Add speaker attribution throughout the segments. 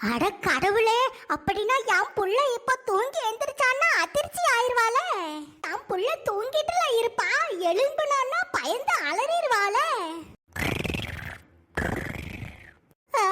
Speaker 1: அட கடவுளே அப்படின்னா என் புள்ள இப்ப தூங்கி எந்திரிச்சான்னா அதிர்ச்சி ஆயிருவாளே. என் புள்ள தூங்கிட்டுல இருப்பா எழும்புனான்னா பயந்து அலறிடுவாளே. ஆ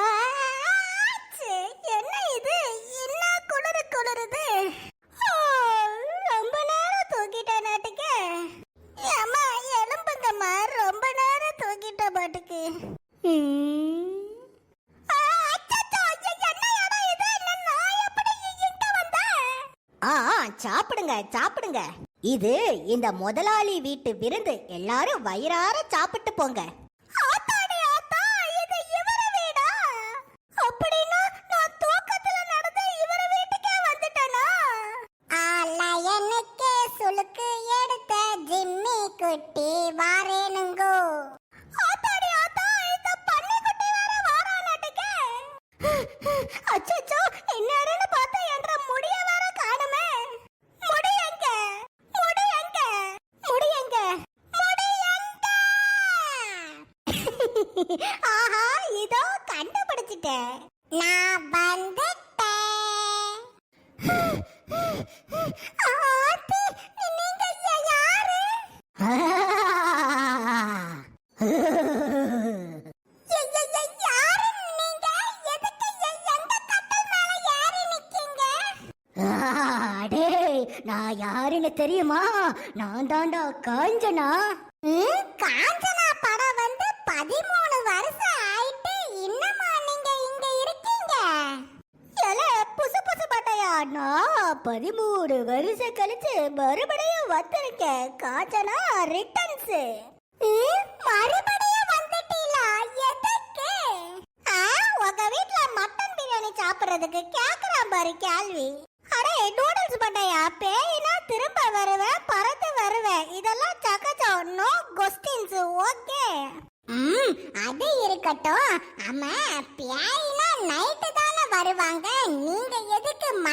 Speaker 2: சாப்பிடுங்க சாப்பிடுங்க. இது இந்த முதலாளி வீட்டு விருந்து. எல்லாரும் வயிறார சாப்பிட்டு போங்க.
Speaker 1: ஆஹா இதோ கண்டுபிடிச்சிட்டேன். நான் வந்துட்டேன். ஆத்தி, நீங்க யாரு?
Speaker 2: நான் யாருன்னு தெரியுமா? நான் தாண்டா காஞ்சனா?
Speaker 1: ம்,
Speaker 2: நான் பதிமூணு வருஷம் கழிச்சு மறுபடியும் வந்திருக்கேன் காஞ்சனா ரிட்டர்ன்ஸ்
Speaker 1: மறுபடியும் வந்துட்டீங்களா எதுக்கு உங்க வீட்ல மட்டன் பிரியாணி சாப்பிடுறதுக்கு கேக்குறான் பாரு கேள்வி. அடே நூடுல்ஸ் பண்ணையா பேயினா திரும்ப வருவேன் பறந்து வருவேன். இதெல்லாம் சகஜம். நோ கொஸ்டின்ஸ் ஓகே ம் அது இருக்கட்டும். ஆமா பேயினா நைட்டு தானே வருவாங்க.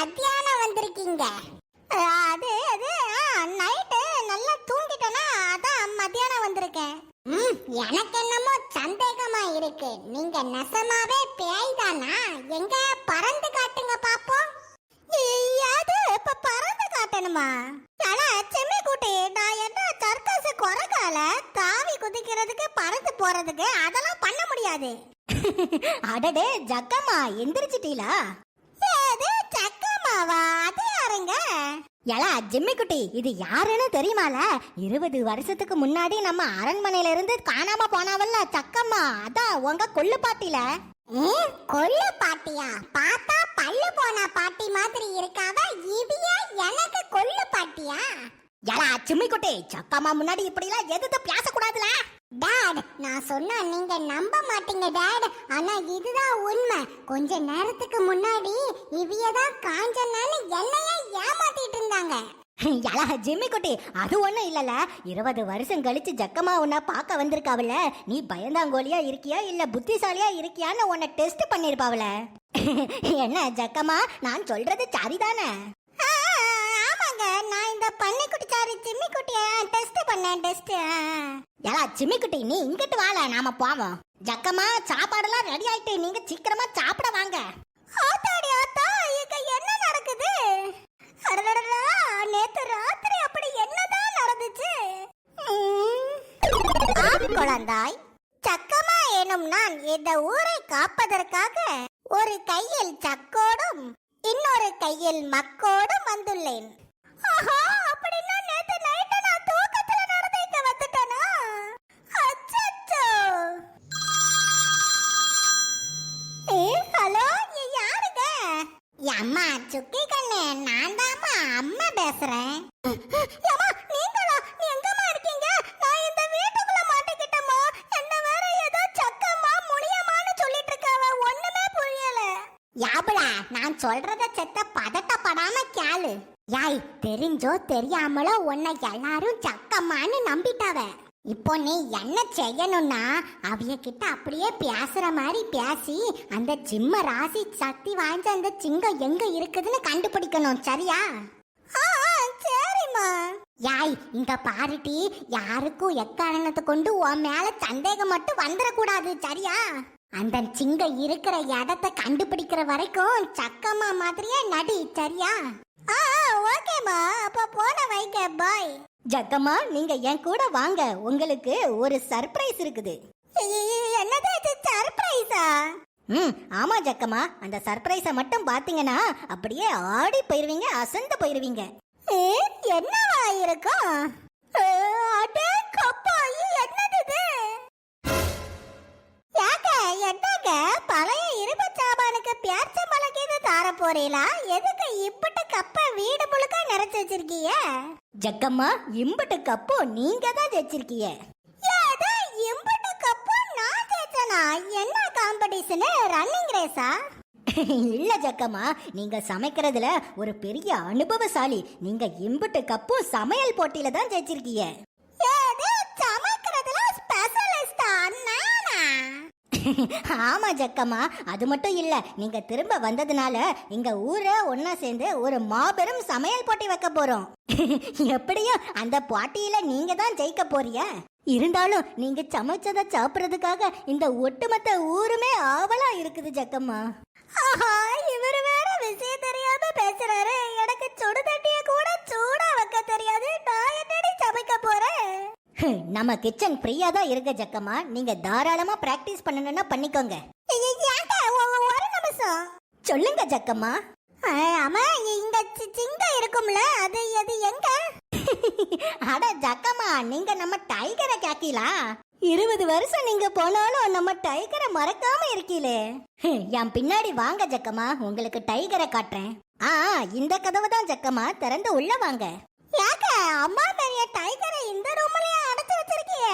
Speaker 1: மத்தியானம் வந்திருக்கீங்க. அது அது நைட்டு நல்லா தூங்கிட்டேனா அதான் மத்தியானம் வந்திருக்கேன். ம் எனக்கு என்னமோ சந்தேகமா இருக்கு. நீங்க நெசமாவே பேய் தானா எங்க பறந்து காட்டுங்க பாப்போம். அது இப்ப பறந்து காட்டணுமா? ஆனா செம்மி குட்டி நான் என்ன சர்க்கஸ் குறைக்கால தாவி குதிக்கிறதுக்கு பறந்து போறதுக்கு அதெல்லாம் பண்ண முடியாது.
Speaker 2: அடடே ஜக்கம்மா எந்திரிச்சிட்டீங்களா
Speaker 1: சக்கமாவா அது யாருங்க?
Speaker 2: எலா ஜிம்மி குட்டி இது யாருன்னு தெரியுமால? இருபது வருஷத்துக்கு முன்னாடி நம்ம அரண்மனையில இருந்து காணாம போனாவல்ல சக்கம்மா. அதான் உங்க கொள்ளு பாட்டில.
Speaker 1: கொள்ளு பாட்டியா? பார்த்தா பல்லு போன பாட்டி மாதிரி இருக்காவ? இவிய எனக்கு கொள்ளு பாட்டியா?
Speaker 2: எலா ஜிம்மி குட்டி சக்கம்மா முன்னாடி இப்படி எல்லாம் எதுக்கு பேசக்கூடாதுல.
Speaker 1: டாட் நான் சொன்னா நீங்க நம்ப மாட்டீங்க டாட் ஆனா இதுதான் உண்மை. கொஞ்ச நேரத்துக்கு முன்னாடி இவிய தான் காஞ்சனான்னு என்னையே ஏமாத்திட்டு இருந்தாங்க.
Speaker 2: எலா ஜிம்மி குட்டி அது ஒண்ணும் இல்லல. இருபது வருஷம் கழிச்சு ஜக்கம்மா உன்னை பார்க்க வந்திருக்காவல. நீ பயந்தாங்கோலியா இருக்கியா இல்ல புத்திசாலியா இருக்கியான்னு உன்னை டெஸ்ட் பண்ணிருப்பாவல? என்ன ஜக்கம்மா? நான் சொல்றது சரிதானே
Speaker 1: ஆமாங்க நான் இந்த பன்னிக்குட்டி சாரி சிம்மி குட்டிய டெஸ்ட் பண்ணேன் டெஸ்ட்
Speaker 2: ஏலா சிம்மி குட்டி நீ இங்கிட்டு வாழ நாம போவோம். ஜக்கமா சாப்பாடெல்லாம் ரெடி ஆயிட்டு நீங்க சீக்கிரமா சாப்பிட வாங்க.
Speaker 1: ஆத்தாடி ஆத்தா இங்க என்ன நடக்குது? அடடடடா நேத்து ராத்திரி அப்படி என்னதான் நடந்துச்சு? ஆம் குழந்தாய். சக்கமா எனும் நான் இந்த ஊரை காப்பதற்காக ஒரு கையில் சக்கோடும் இன்னொரு கையில் மக்கோடும் வந்துள்ளேன். அம்மா சுக்கி கண்ணு நான் தாம்மா அம்மா பேசுறேன். அம்மா நீங்களா? நீ எங்கம்மா இருக்கீங்க? நான் இந்த வீட்டுக்குள்ள மாட்டிக்கிட்டம்மா. என்ன வேற ஏதோ சக்கம்மா முடியமான்னு சொல்லிட்டு இருக்காவ. ஒண்ணுமே புரியல. யாபலா நான் சொல்றத செத்த பதட்டப்படாம கேளு. யாய் தெரிஞ்சோ தெரியாமலோ உன்னை எல்லாரும் சக்கம்மான்னு நம்பிட்டாவ. இப்போ நீ என்ன செய்யணும்னா அவிய கிட்ட அப்படியே பேசுற மாதிரி பேசி அந்த சிம்ம ராசி சக்தி வாய்ந்த அந்த சிங்கம் எங்க இருக்குதுன்னு கண்டுபிடிக்கணும் சரியா? சரிம்மா. யாய் இங்க பாருட்டி யாருக்கும் எக்காரணத்தை கொண்டு உன் மேல சந்தேகம் மட்டும் வந்துடக்கூடாது சரியா? அந்த சிங்க இருக்கிற இடத்த கண்டுபிடிக்கிற வரைக்கும் சக்கம்மா மாதிரியே நடி சரியா? ஆ ஓகேமா அப்ப போன வைக்க பாய்
Speaker 2: ஜக்கம்மா நீங்க என் கூட வாங்க. உங்களுக்கு ஒரு சர்ப்ரைஸ் இருக்குது.
Speaker 1: என்னது இது சர்ப்ரைஸா
Speaker 2: ம் ஆமா ஜக்கம்மா. அந்த சர்ப்ரைஸை மட்டும் பாத்தீங்கன்னா அப்படியே ஆடி போயிருவீங்க அசந்து போயிருவீங்க.
Speaker 1: என்னவா இருக்கும் அடே கப்பா என்னது இது? யாக்க என்னங்க? பழைய இரும்பு சாமானுக்கு பேர்ச்சம்பழம் கீது தார போறீங்களா? எதுக்கு இப்பட்டு கப்ப வீடு முழுக்க நிறைச்சு வச்சிருக்கீங்க
Speaker 2: ஜக்கம்மா இம்புட்டு கப்போ நீங்க தான் ஜெயிச்சிருக்கீங்க
Speaker 1: இம்பட்டு கப்பு நான் ஜெயிச்சனா? என்ன காம்படிஷன் ரன்னிங் ரேஸா
Speaker 2: இல்ல ஜக்கம்மா நீங்க சமைக்கிறதுல ஒரு பெரிய அனுபவசாலி. நீங்க இம்புட்டு கப்பும் சமையல் போட்டியில தான் ஜெயிச்சிருக்கீங்க ஆமாம் ஜக்கம்மா அது மட்டும் இல்லை நீங்கள் திரும்ப வந்ததுனால எங்கள் ஊரை ஒன்றா சேர்ந்து ஒரு மாபெரும் சமையல் போட்டி வைக்க போகிறோம் எப்படியும் அந்த போட்டியில் நீங்கள் தான் ஜெயிக்க போறிய இருந்தாலும் நீங்க சமைச்சதை சாப்பிட்றதுக்காக இந்த ஒட்டுமொத்த ஊருமே ஆவலா இருக்குது ஜக்கம்மா.
Speaker 1: ஆஹா
Speaker 2: நம்ம கிச்சன் ஃப்ரீயா தான் இருக்கு ஜக்கம்மா. நீங்க தாராளமா பிராக்டிஸ் பண்ணணும்னா பண்ணிக்கோங்க.
Speaker 1: ஒரு நிமிஷம்.
Speaker 2: சொல்லுங்க ஜக்கம்மா.
Speaker 1: ஆ, அம்மா இங்க சி- சிங்க இருக்கும்ல அது அது எங்க?
Speaker 2: அட ஜக்கம்மா நீங்க நம்ம டைகரை கேக்கீங்களா இருபது வருஷம் நீங்க போனாலும் நம்ம டைகரை மறக்காம இருக்கீங்களே என் பின்னாடி வாங்க ஜக்கம்மா உங்களுக்கு டைகரை காட்டுறேன். ஆ இந்த கதவு தான் ஜக்கம்மா திறந்து உள்ள வாங்க.
Speaker 1: யாக்க அம்மா பெரிய டைகரை இந்த ரூம்லயே அடைச்சு வச்சிருக்கிய?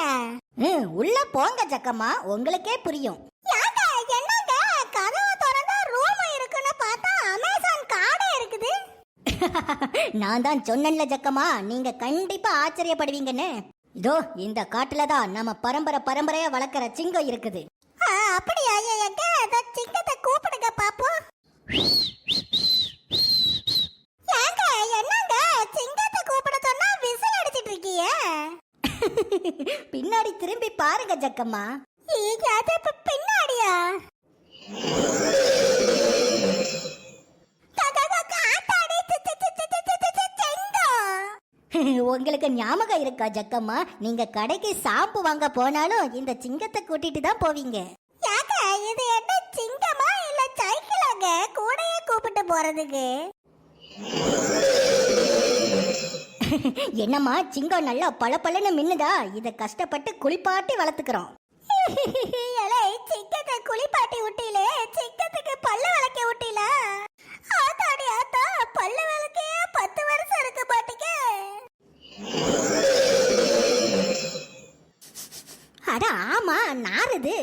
Speaker 2: ம், உள்ள போங்க ஜக்கம்மா உங்களுக்கே புரியும்.
Speaker 1: யாக்க என்னங்க கதவு திறந்தா ரூம் இருக்குன்னு பார்த்தா அமேசான் காடே இருக்குது.
Speaker 2: நான் தான் சொன்னேன்ல ஜக்கம்மா நீங்க கண்டிப்பா ஆச்சரியப்படுவீங்கன்னு. இதோ இந்த காட்டுல தான் நம்ம பரம்பரை பரம்பரையா வளர்க்குற சிங்கம் இருக்குது.
Speaker 1: ஆ, அப்படியா அந்த சிங்கத்தை கூப்பிடுங்க பாப்போம்.
Speaker 2: பின்னாடி திரும்பி பாருங்க ஜக்கம்மா.
Speaker 1: பின்னாடியா?
Speaker 2: உங்களுக்கு ஞாபகம் இருக்கா ஜக்கம்மா? நீங்க கடைக்கு சாம்பு வாங்க போனாலும் இந்த சிங்கத்தை கூட்டிட்டு தான் போவீங்க.
Speaker 1: இது என்ன சிங்கமா இல்ல சைக்கிளாங்க? கூடையே கூப்பிட்டு போறதுக்கு.
Speaker 2: என்னம்மா சிங்கம் நல்லா பளபளன்னு மின்னுதா? இதை கஷ்டப்பட்டு குளிப்பாட்டி வளர்த்துக்கிறோம்.
Speaker 1: ஏலே, சிங்கத்தை குளிப்பாட்டி விட்டீலே சிங்கத்துக்கு பல்லு விளக்க விட்டீல ஆத்தாடி ஆத்தா பல்லு விளக்கே பத்து வருஷம் இருக்கு பாட்டிக்கு.
Speaker 2: அட ஆமா நாருது